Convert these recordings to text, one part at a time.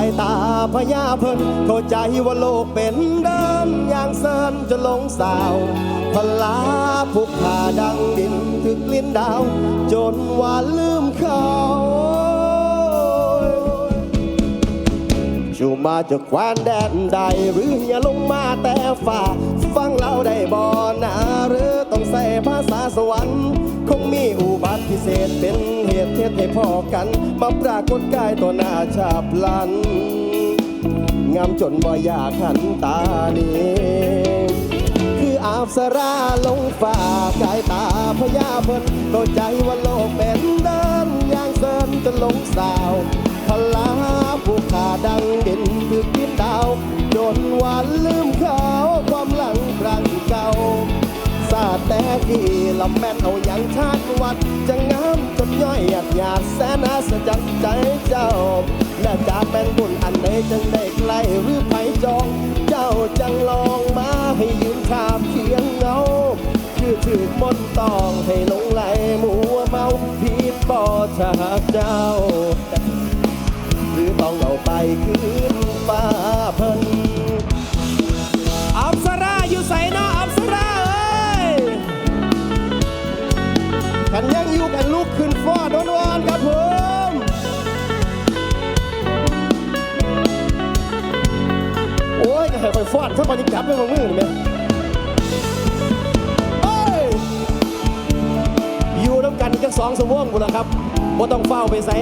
ายตาพญาเพิ่นเข้าใจว่าโลกเป็นเดินอย่างเซินจะลงสาวพลาผูกขาดังดินถึกลิ้นดาว จนว่าลืมเขา ชูมาจากแคว้นแดนใด หรืออย่าลงมาแต่ฝ่า ฟังเราได้บ่นาหรือต้องใส่ภาษาสวรรค์ คงมีอุบัติพิเศษเป็นเหตุเทศให้พอกัน มาปรากฏกายตัวหน้าชาบพลัน งามจนบ่อยากหันตานีคืออาบสราลงฝ่ากายตาพญาเพิ่นเข้าใจว่าโลกเป็นเดินอย่างเซินจะลงสาวพลา ผู้ขาดังดินคือกินดาวจนหวันลืมเขาความหลังครั้งเก่าซาแต่กี่ลำแม่นเอาอย่างชาติวัด จะงามจนย่อยหยาดหยาดแสนอาสจันใจเจ้าและจะเป็นบุญอันใดจึงได้ใกล้หรือไผจอง เจ้าจังลองมาให้ยืนชาบเคียงเงาคือถือมนต์ตองให้ลงไหลมัวเมาพีดบอชาเจ้า คืนฟ้าเพิ่นอับสราอยู่ใส่เนาะอับสราเอ้ยขันยังอยู่กันลุกขึ้นฟ้อดอนวานครับผมโอ้ยก็ให้ไปฟอดถ้ามันยับไม่มามือนี่แม่เอ้ยอยู่น้ำกันอีกจักสองสมวงกูแล้วครับว่ต้องเฝ้าไปใส่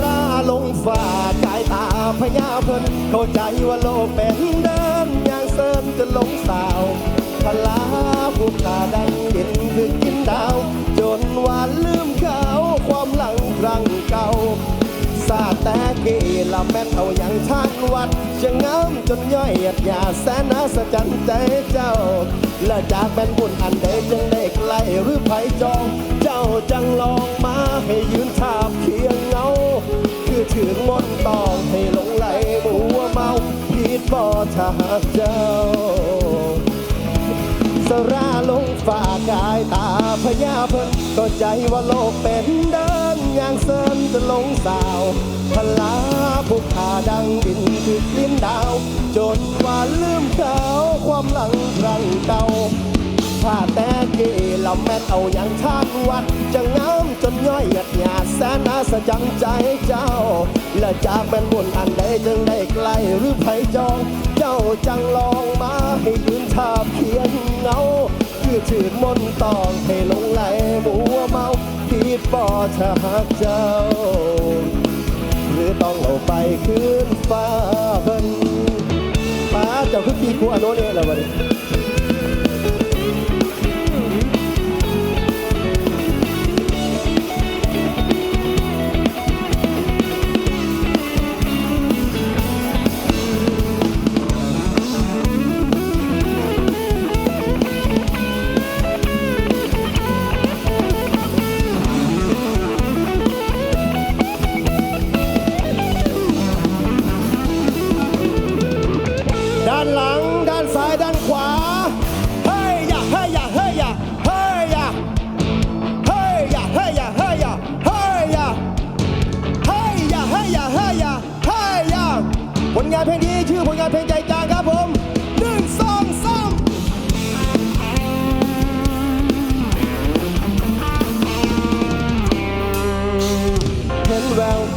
ราลงฝ่ากายตาพญาเพิ่นเข้าใจว่าโลกเป็นเดินอย่างเสริมจะลงสาวพลาผู้ขาดังดินคือกินดาว จนวันลืมเขาความหลังครั้งเก่าซาแต่กีละแม่นเอาอย่างชานวัดจัง จนย่อยหยาดหยาแสนน่าสะจันใจเจ้า และจากเป็นบุญอันใดจึงได้ใกลหรือไผจอง เจ้าจังลองมาให้ยืนทาบเคียงเงา คือถึงมนต์ตองให้หลงไหลมัวเมาผิดบ่ถ้าหากเจ้า สราลงฝ่ากายตาพญาเพิ่นก็ใจว่าโลกเป็นเดินอ ย่างเซินจะลงสาวพลาผู้ขาดังดินคือลิ้นดาว จนว่าลืมเขาความหลังครั้งเก่าถ้าแต่เกลำแม่เอาอย่างชาติวัด จะงามจนย่อยหยัดหยาแสนนาสจังใจเจ้า และจากเป็นบุญอันใดจึงได้ใกลหรือไผจอง เจ้าจังลองมาให้ยืนทาบเคียงเงา คือถือมนต์ตองให้ลงไหลมัวเมาผิดบ่ ถ้าหากเจ้า หรือต้องเอาไปคืนฟ้าเพิ่นป้าเจ้าคือปีกูอโนเนี่ยแล้ววะนี่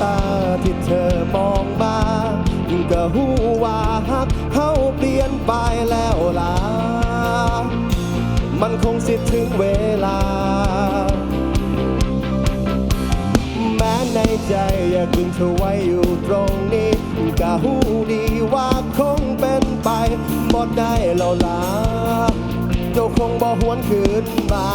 ตาที่เธอมองมาก็หูว่าฮักเฮาเปลี่ยนไปแล้วล่ะมันคงสิถึงเวลา แม้ในใจอยากดึงเธอไว้อยู่ตรงนี้ก็หูดีว่าคงเป็นไปบ่ได้แล้วล่ะเจ้าคงบ่หวนคืนมา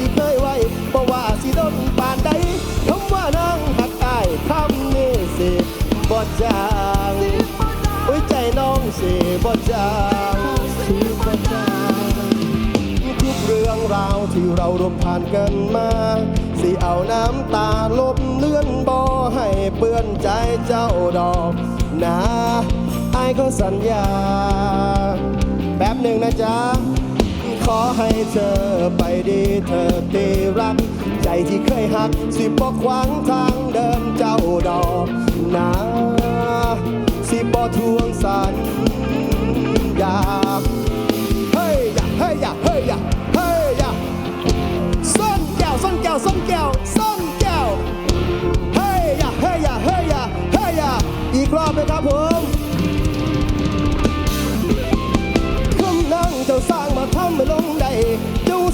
ที่เคยไว้บอกว่าสิโดนปานใดคำว่านางหักอายคำนี้สิบ่จาางอุ้ยใจน้องสิบ่จางสิบ่จางทุกเรื่องราวที่เรารวมผ่านกันมา สิเอาน้ำตาลบเลื่อนบ่ให้เปื้อนใจเจ้าดอกนะไอ้ายก็สัญญา แป๊บหนึ่งนะจ๊ะ อให้เธอไปดีเธอตีรัก ใจที่เคยหัก สิบกขวางทางเดินเจ้าดอกนะสิบอทวงสัญญาเฮ้ยอย่าเฮ้ยอย่าเฮ้ยอย่าเฮ้ยอย่าส้นแก้วส้นแก้วส้นแก้วส้นแก้วเฮ้ยอย่าเฮ้ยอย่าเฮ้ยอย่าเฮ้ยอย่าอีกรอบนะครับผม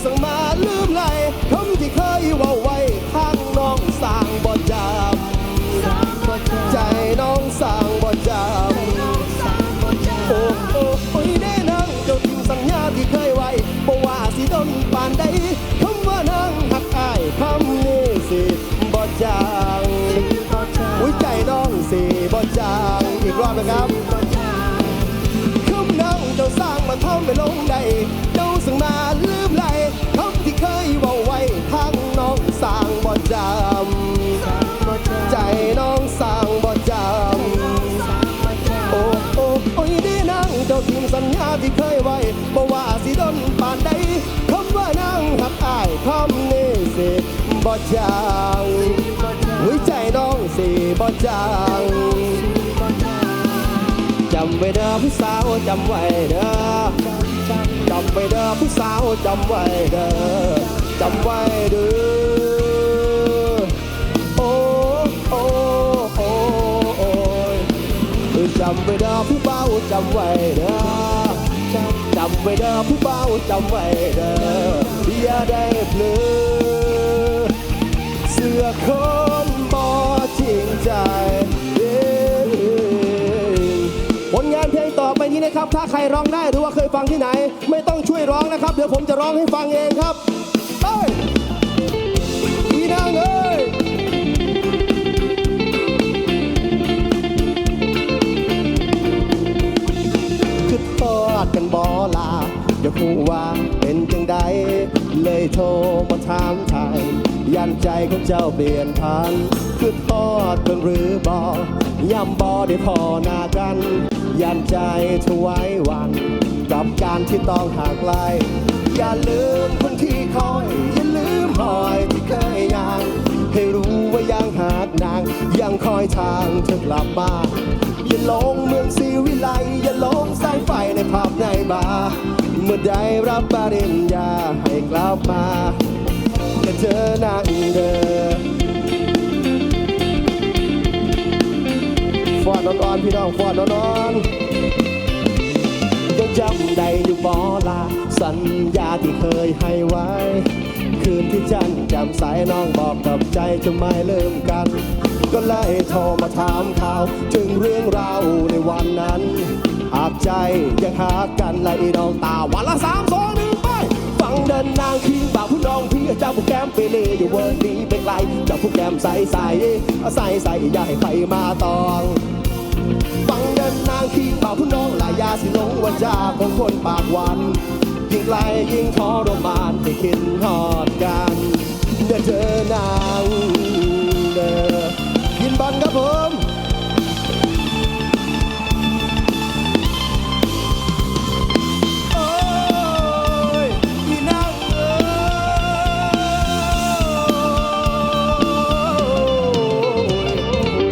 สั่งมาลืมไหลคำที่เคยว่าไว้ทางน้องสร้างบ่จำใจน้องสร้างบ่จำโอ้โอ้โอ้ยได้นั่งเจ้าทิ้งสัญญาที่เคยไว้บ่ว่าสิดนปานใดคำว่านั่งหักอายคำนี้สิบ่จางอุ้ยใจน้องสิบ่จางอีกรอบนะครับคำนั่งเจ้าสร้างมันทำไม่ลงได้เจ้าสั่งมา ที่เคยไว้บ่ว่าสิดนปานใดคำว่านางหักอายคำนี้สิบ่จางหัวใจน้องสิบ่จางจำไว้เด้อผู้สาวจำไว้เด้อจำไว้เด้อผู้สาวจำไว้เด้อจำไว้เด้อโอ้โอ้โอ้โอ้จำไว้เด้อผู้เบาจำไว้เด้อ ไว้เด้อผู้เบาจำไว้เด้ออย่าได้เพลอเสือคนบ่จริงใจผลงานเพลงต่อไปนี้นะครับ ถ้าใครร้องได้หรือว่าเคยฟังที่ไหน ไม่ต้องช่วยร้องนะครับ เดี๋ยวผมจะร้องให้ฟังเองครับเอ้ย กันบอลาอย่าพูว่าเป็นจังใดเลยโทรมาถามไทยยันใจของเจ้าเปลี่ยนพันคือทอดกันหรือบอย่ำบอได้พอหน้ากัน ยันใจถวายวัน กับการที่ต้องห่างไกล อย่าลืมคนที่คอย อย่าลืมหอยที่เคยยางให้รู้ว่ายังหากนางยังคอยทางเธอกลับมา อย่าหลงเมืองศรีวิไลอย่าหลงสายไฟในผับในบาร์เมื่อได้รับปริญญาให้กลับมาจะเจอนางเดิมฟอนนอนพี่น้องฟอนนอนยังจำได้อยู่บอลาสัญญาที่เคยให้ไว้ คืนที่จันจำสายน้องบอกกับใจจะไม่ลืมกัน ก็เลยโทรมาถามข่าวถึงเรื่องราวในวันนั้น หากใจยังหากันและอีน้องตาวันละสามสองหนึ่งไปฟังเดินนางคิงบ่าวผู้น้องพี่เจ้าผู้แก้มเปเล่อยู่เวิร์นนี้ไปไกลเจ้าผู้แก้มใสใสใสใสอย่าให้ใครมาตองฟังเดินนางคิงบ่าวผู้น้องหลายยาสิลงวันจาของคนปากหวานยิ่งไกลยิ่งทรมานให้คิดทอดกันเด้อเจอนางเด้อกิน บอลครับผมโอ้ยอีนางเอ้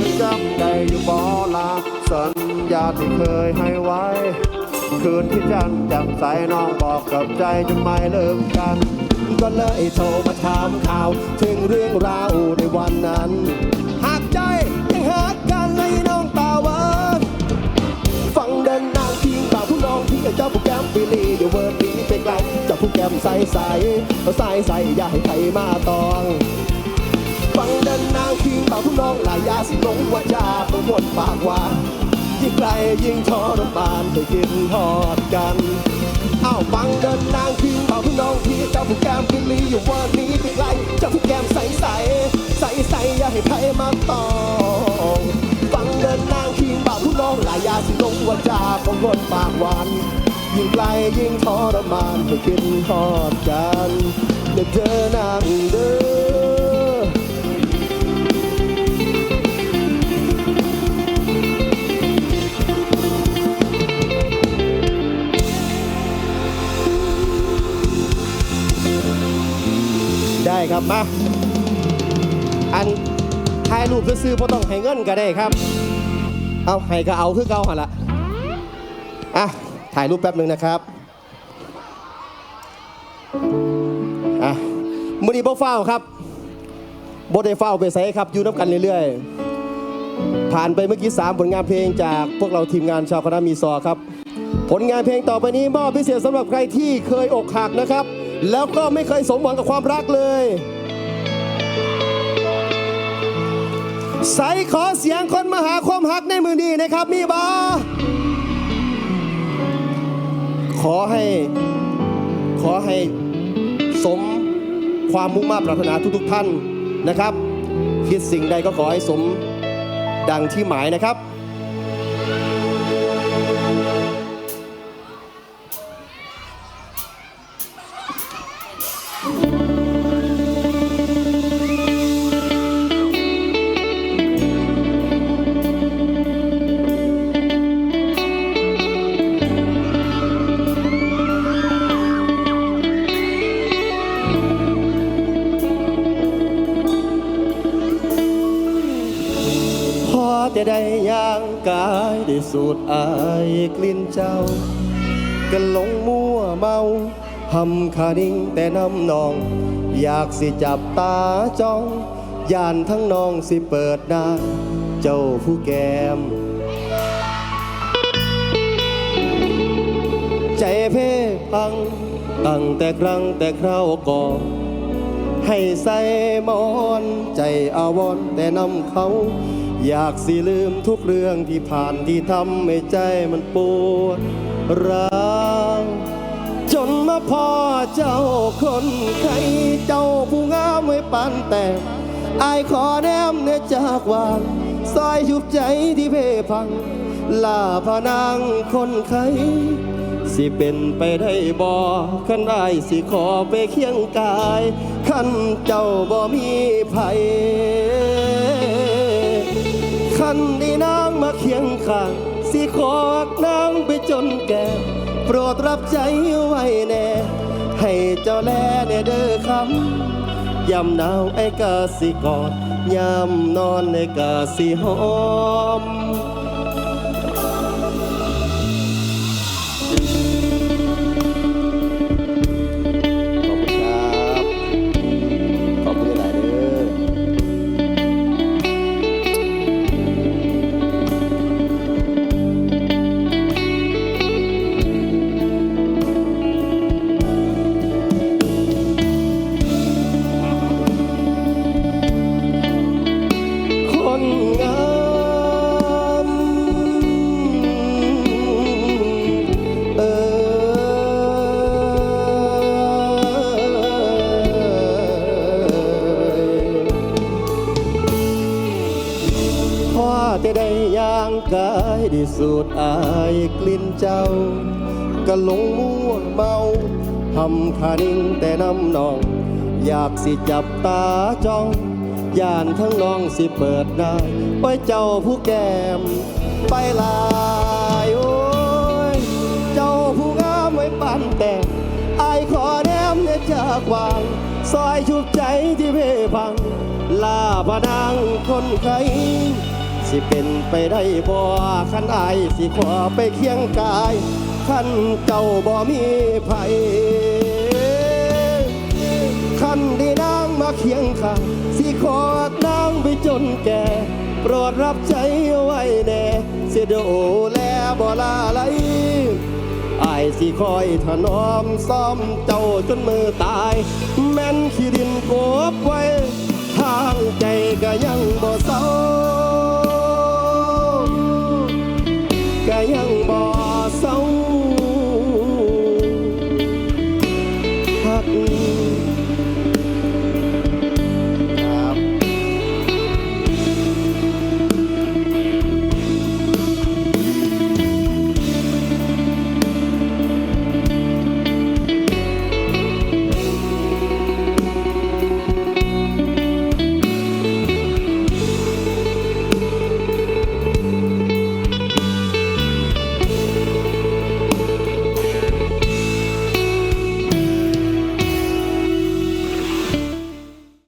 ยจอยู่บ่ลาสัญญาที่เคยให้ไว้ คืนที่จันจำใสน้องบอกกับใจจะไม่เลิกกัน ก็เลยโทรมาถามข่าว ถึงเรื่องราวในวันนั้น ยังหากันเลยน้องตาหวานฟังเดินนางพิงป่าผู้น้องพี่กับเจ้าผู้แก้มปีลีเดี๋ยวเวิร์ดนี้ไปไกลเจ้าผู้แก้มใสใสใสใสอย่าให้ใครมาตองฟังเดินนางพิงป่าผู้น้องหลายยาสิหลงว่าจาเป็นคนปากหวานยิ่งไกลยิ่งทรมานให้กินทอดกัน อ้าวฟังเดินนางพิงป่าผู้น้องพี่เจ้าผู้แก้มปีลีอยู่วิร์ดนี้ไปไกลเจ้าผู้แก้มใสใสใสใสอย่าให้ใครมาตองฟังเดินนางคิงบ่าวผู้น้องหลายยาสิลงว่าจาของคนปากหวานยิ่งไกลยิ่งทรมานไม่คิดทอดกันเด็กเจอนางเด้อ ครับมาอันถ่ายรูปซื้อๆบ่ต้องให้เงินก็ได้ครับ เอาให้ก็เอาคือเก่าหันละอะถ่ายรูปแป๊บหนึ่งนะครับอะมือนี้บ่เฝ้าครับบ่ได้เฝ้าไปใส่ครับอยู่น้ำกันเรื่อยๆ ผ่านไปเมื่อกี้สามผลงานเพลงจากพวกเราทีมงานชาวคณะมีซอครับ ผลงานเพลงต่อไปนี้มอบพิเศษสำหรับใครที่เคยอกหักนะครับ แล้วก็ไม่เคยสมหวังกับความรักเลยใส่ขอเสียงคนมาหาความหักในมือนี้นะครับ มีบาขอให้ ขอให้สมความมุ่งมั่นปรารถนาทุกๆท่านนะครับ คิดสิ่งใดก็ขอให้สมดังที่หมายนะครับ สูดอายกลิ่นเจ้าก็หลงมั่วเมาหำคาดิ่งแต่น้ำนอง อยากสิจับตาจ้องยานทั้งน้องสิเปิดหน้า เจ้าผู้แกมใจเพ่พัง ตั้งแต่ครั้งแต่คราวก่อนให้ใส่หมอน ใจอาวรณ์แต่นำเขา อยากสิลืมทุกเรื่องที่ผ่านที่ทำให้ใจมันปวดร้าวจนมาพอเจ้าคนใครเจ้าผู้งามไม่ปานแต่อายขอแนมเนจากวางซอยชุบใจที่เพพังลาพนางคนไข้สิเป็นไปได้บ่ขันได้สิขอไปเคียงกายขันเจ้าบ่มีไผ มาเคียงข้างสิขอนางไปจนแก่ โปรดรับใจไว้แน่ ให้เจ้าแลแน่เด้อคำยามหนาวไอ้กาสิกอดยามนอนไอ้กาสิหอม ก็หลงม่วงเมาทำคานิ่งแต่น้ำนอง อยากสิจับตาจ้องย่านทั้งน้องสิเปิดได้ไว้เจ้าผู้แก้มไปลายโอ้ยเจ้าผู้งามไว้ปันแต่อายขอแนมเนี่ยจากวางซอยชุบใจที่เพพังลาพนางคนไข้สิเป็นไปได้บ่ขันไอสิขอไปเคียงกาย ขันเจ้าบ่มีไผขันได้นางมาเคียงข้างสิขอนางไปจนแก่โปรดรับใจไว้แน่เสียดูแลบ่ลาไหลอายสิคอยถนอมซ่อมเจ้าจนมือตาย แม่นขี้ดินโกบไว้ ทางใจก็ยังบ่เศร้า